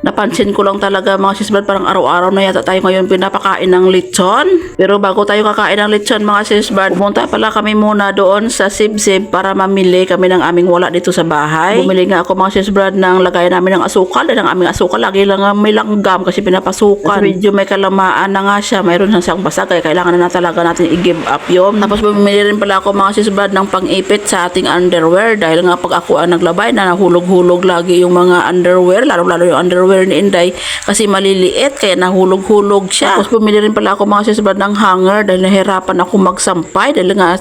Napansin ko lang talaga mga sisbrad parang araw-araw na yata tayo ngayon pinapakain ng lechon. Pero bago tayo kakain ng lechon mga sisbrad, pumunta pala kami muna doon sa Sibsib para mamili kami ng aming wala dito sa bahay. Bumili nga ako mga sisbrad ng lagay namin ng asukal. Dahil ang aming asukal lagi lang ang may langgam kasi pinapasukan. Kasi medyo may kalamaan na nga siya. Mayroon na siyang basag kaya kailangan na, na talaga natin i-give up yun. Tapos bumili rin pala ako mga sisbrad ng pang-ipit sa ating underwear dahil nga pag ako ang naglabay na nahulog-hulog lagi yung mga underwear lalo-lalo yung underwear ni Inday kasi maliliit kaya nahulog-hulog siya. Tapos bumili rin pala ako mga sisbrad ng hanger dahil nahirapan ako magsampay dahil nga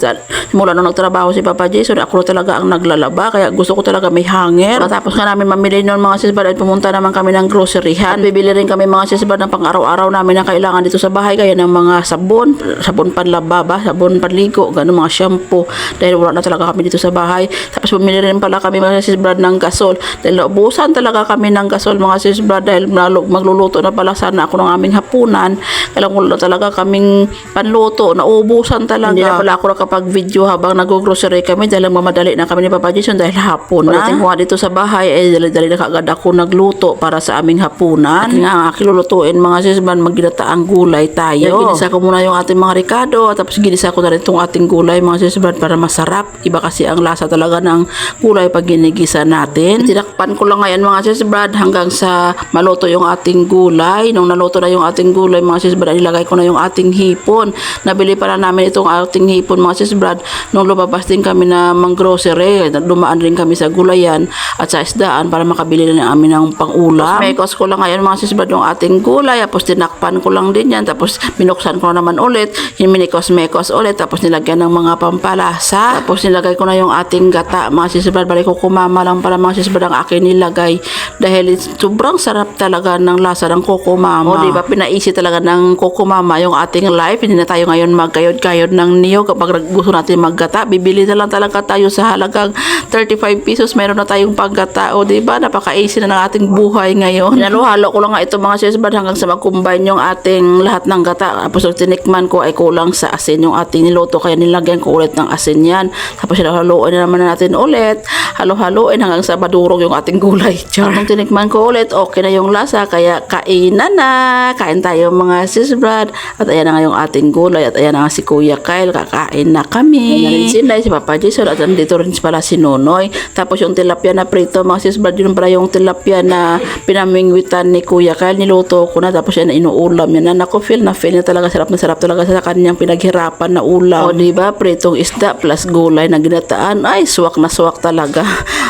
mula nung nagtrabaho si Papa Jason ako talaga ang naglalaba kaya gusto ko talaga may hanger. Tapos nga namin mamili noon mga sisbrad at pumunta naman kami ng groceryhan. At bibili rin kami mga sisbrad ng pang araw-araw namin na kailangan dito sa bahay kaya ng mga sabon, sabon panlaba ba, sabon panligo, ganun mga shampoo dahil wala na talaga kami dito sa bahay. Tapos bumili rin pala kami mga sisbrad ng gasol dahil naubusan talaga kami ng gasol mga sisbrad dahil malo- magluluto na pala sana ako ng aming hapunan. Kailangan wala talaga kaming panluto, naubusan talaga. Hindi na pala ako nakapag-video habang nag-grocery kami dahil mamadali na kami ni Papa Jason dahil hapon na. Pagdating ko dito sa bahay, eh dali-dali na kagad ako nagluto para sa aming hapunan. At nga aking lulutuin mga sisbrad, magginataang gulay tayo. Ginisa ko muna yung ating mga ricado tapos ginisa ko na rin itong ating gulay mga sisbrad para masarap. Iba kasi ang lasa talaga ng gulay pag ginigisa natin. Tinakpan ko lang ngayon mga sisbrad hanggang sa maluto yung ating gulay. Nung naluto na yung ating gulay mga sisbrad, ilagay ko na yung ating hipon. Nabili pala namin itong ating hipon mga sisbrad nung lumabas din kami na mang-grocery. Dumaan rin kami sa gulayan at sa isdaan para makabili na namin ng pang-ulam. Mekos ko lang ngayon mga sisbrad yung ating gulay. Tapos tinakpan ko lang din yan. Tapos minuksan ko na naman ulit. Minikos-mekos ulit. Tapos nilagyan ng mga pampalasa. Tapos nilagay ko na yung ating gata. Mga sisbrad, balik ko kumama lang para mga sisbrad ang akin nilagay. Dahil sobrang sarap talaga ng lasa ng Coco Mama. O diba, pinaisi talaga ng Coco Mama yung ating life. Hindi na tayo ngayon magkayod-kayod ng niyo kapag gusto natin maggata. Bibili na lang talaga tayo sa halagang 35 pesos. Meron na tayong paggata. O diba, napaka-easy na ng ating buhay ngayon. Halo-halo ko lang nga ito mga sisbrad hanggang sa mag-combine yung ating lahat ng gata. Tapos yung tinikman ko ay kulang sa asin yung ating niluto. Kaya nilagyan ko ulit ng asin yan. Tapos halo-haloin na naman natin ulit. Halo-haloin hanggang sa madurog yung ating gulay. Char. Nung tinikman ko ulit, okay na yung lasa. Kaya kainan na. Kain tayo mga sisbrad. At ayan na nga yung ating gulay. At ayan na nga si Kuya Kyle. Kakain na kami. Ayan na rin si Inday, si Papa Jason. At nandito rin pala si Nonoy. Tapos yung tilapia na prito, mga sisbrad, yun pala yung tilapia na pinamingwitan ni Kuya Kyle. Niluto ko na. Tapos yan, inuulam yan. Na ako feel na feel na talaga sarap na sarap talaga sa kanyang pinaghirapan na ulam. O diba, pritong isda plus gulay na ginataan. Ay, swak na swak talaga.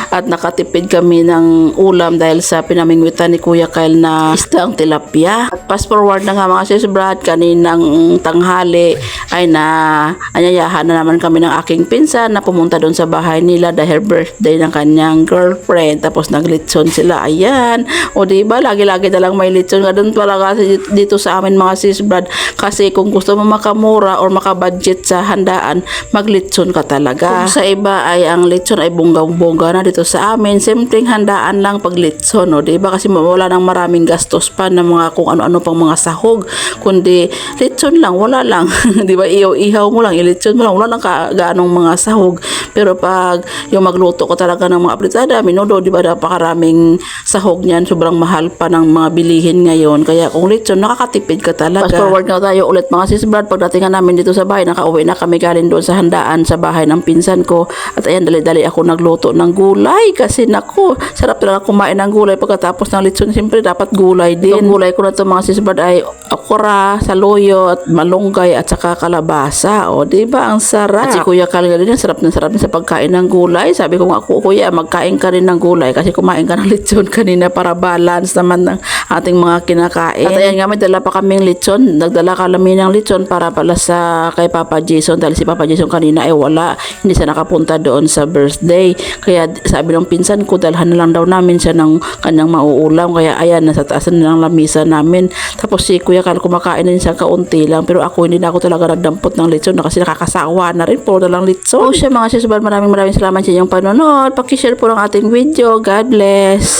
At nakatipid kami ng ulam dahil sa pinamingwitan ni Kuya Kyle na isda ang tilapia. At fast forward na nga mga sis Brad, kaninang tanghali ay na anyayahan na naman kami ng aking pinsan na pumunta doon sa bahay nila dahil birthday ng kanyang girlfriend. Tapos naglitson sila. Ayan. O diba, lagi-lagi na lang may litson. Doon pala kasi dito sa amin mga sis Brad. Kasi kung gusto mo makamura or makabudget sa handaan, maglitson ka talaga. Kung sa iba ay ang litson ay bonggang-bongga na dito sa amin. Simpleng handaan lang pag litson. O diba, kasi wala nang maraming gastos pa ng mga kung ano-ano pang mga sahog. Kundi litson lang, wala lang. di ba, ihaw-ihaw mo lang, ilitson mo lang, wala lang ka, gaanong mga sahog. Pero pag yung magluto ko talaga ng mga apritada, minudo, di ba, napakaraming sahog niyan, sobrang mahal pa ng mga bilihin ngayon. Kaya kung litson, nakakatipid ka talaga. Fast forward nga tayo ulit mga sis Brad, pagdating namin dito sa bahay, nakauwi na kami galing doon sa handaan sa bahay ng pinsan ko. At ayan, dali-dali ako nagluto ng gulay kasi naku, sarap talaga kumain ng gulay pagkatapos ng litson. Siyempre, dapat gulay din. Itong gulay ko na to mga sis Brad ay okra, saluyo, at malunggay, at saka kalabasa. O, di ba? Ang sarap. At si Kuya Kal nga din, sarap na sarap sa pagkain ng gulay. Sabi ko nga, "Ku- Kuya, magkain ka rin ng gulay kasi kumain ka ng litson kanina para balance naman ng ating mga kinakain. At ayan nga, may dala pa kaming litson. Nagdala kami ng litson para pala sa kay Papa Jason dahil si Papa Jason kanina ay wala. Hindi siya nakapunta doon sa birthday. Kaya sabi ng pinsan ko, dalhan na lang daw namin siya ng kanyang mauulam. Kaya ayan, nasa taas na lang lamisa namin. Tapos si Kuya Kal kumakain na siya kaunti lang. Pero ako hindi na ako talaga nagdampot ng litson na kasi nakakasawa na rin. Puro na lang litson. O siya mga sisbal, maraming maraming salamat sa inyong panonood. Pakishare po ng ating video. God bless.